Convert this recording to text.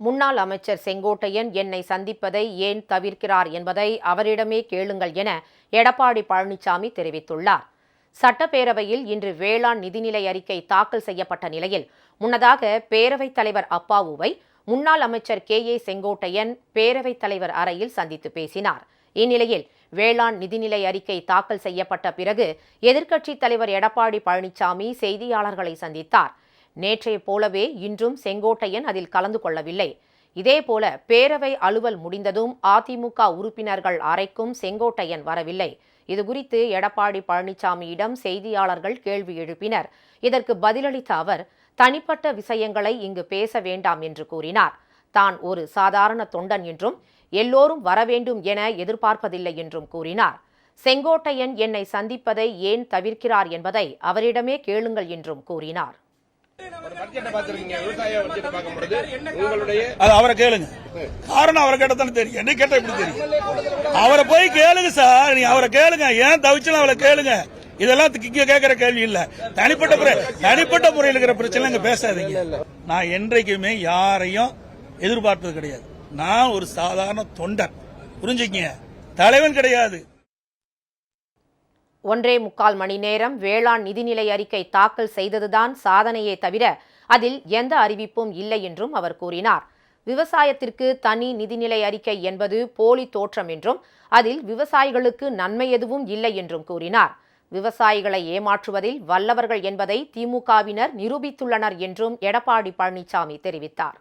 முன்னாள் அமைச்சர் செங்கோட்டையன் என்னை சந்திப்பதை ஏன் தவிர்க்கிறார் என்பதை அவரிடமே கேளுங்கள் என எடப்பாடி பழனிசாமி தெரிவித்துள்ளார். சட்டப்பேரவையில் இன்று வேளாண் நிதிநிலை அறிக்கை தாக்கல் செய்யப்பட்ட நிலையில் முன்னதாக பேரவைத் தலைவர் அப்பாவுவை முன்னாள் அமைச்சர் கே. ஏ. செங்கோட்டையன் பேரவைத் தலைவர் அறையில் சந்தித்து பேசினார். இந்நிலையில் வேளாண் நிதிநிலை அறிக்கை தாக்கல் செய்யப்பட்ட பிறகு எதிர்க்கட்சித் தலைவர் எடப்பாடி பழனிசாமி செய்தியாளர்களை சந்தித்தார். நேற்றைய போலவே இன்றும் செங்கோட்டையன் அதில் கலந்து கொள்ளவில்லை. இதேபோல பேரவை அலுவல் முடிந்ததும் அதிமுக உறுப்பினர்கள் அறைக்கும் செங்கோட்டையன் வரவில்லை. இதுகுறித்து எடப்பாடி பழனிசாமியிடம் செய்தியாளர்கள் கேள்வி எழுப்பினர். இதற்கு பதிலளித்த அவர் தனிப்பட்ட விஷயங்களை இங்கு பேச வேண்டாம் என்று கூறினார். தான் ஒரு சாதாரண தொண்டன் என்றும் எல்லோரும் வரவேண்டும் என எதிர்பார்ப்பதில்லை என்றும் கூறினார். செங்கோட்டையன் என்னை சந்திப்பதை ஏன் தவிர்க்கிறார் என்பதை அவரிடமே கேளுங்கள் என்றும் கூறினார். அது அவரை கேளுங்க. காரணம் அவரை கேட்டதானே தெரியும். என்ன கேட்டா எப்படி தெரியும்? அவரை போய் கேளுங்க சார். நீங்க அவரை கேளுங்க. ஏன் தவிச்சலாம் அவரை கேளுங்க? இதெல்லாம் கேட்கற கேட்கிற கேள்வி இல்ல. தனிப்பட்ட முறை தனிப்பட்ட முறையில் இருக்கிற பிரச்சனை இங்க பேசாதீங்க. நான் என்றைக்குமே யாரையும் எதிர்பார்ப்பது கிடையாது. நான் ஒரு சாதாரண தொண்டர் புரிஞ்சுக்கங்க. தலைவன் கிடையாது. ஒன்றே முக்கால் மணி நேரம் வேளாண் நிதிநிலை அறிக்கை தாக்கல் செய்ததுதான் சாதனையே தவிர அதில் எந்த அறிவிப்பும் இல்லை என்றும் அவர் கூறினார். விவசாயத்திற்கு தனி நிதிநிலை அறிக்கை என்பது போலி தோற்றம் என்றும் அதில் விவசாயிகளுக்கு நன்மை எதுவும் இல்லை என்றும் கூறினார். விவசாயிகளை ஏமாற்றுவதில் வல்லவர்கள் என்பதை திமுகவினர் நிரூபித்துள்ளனர் என்றும் எடப்பாடி பழனிசாமி தெரிவித்தார்.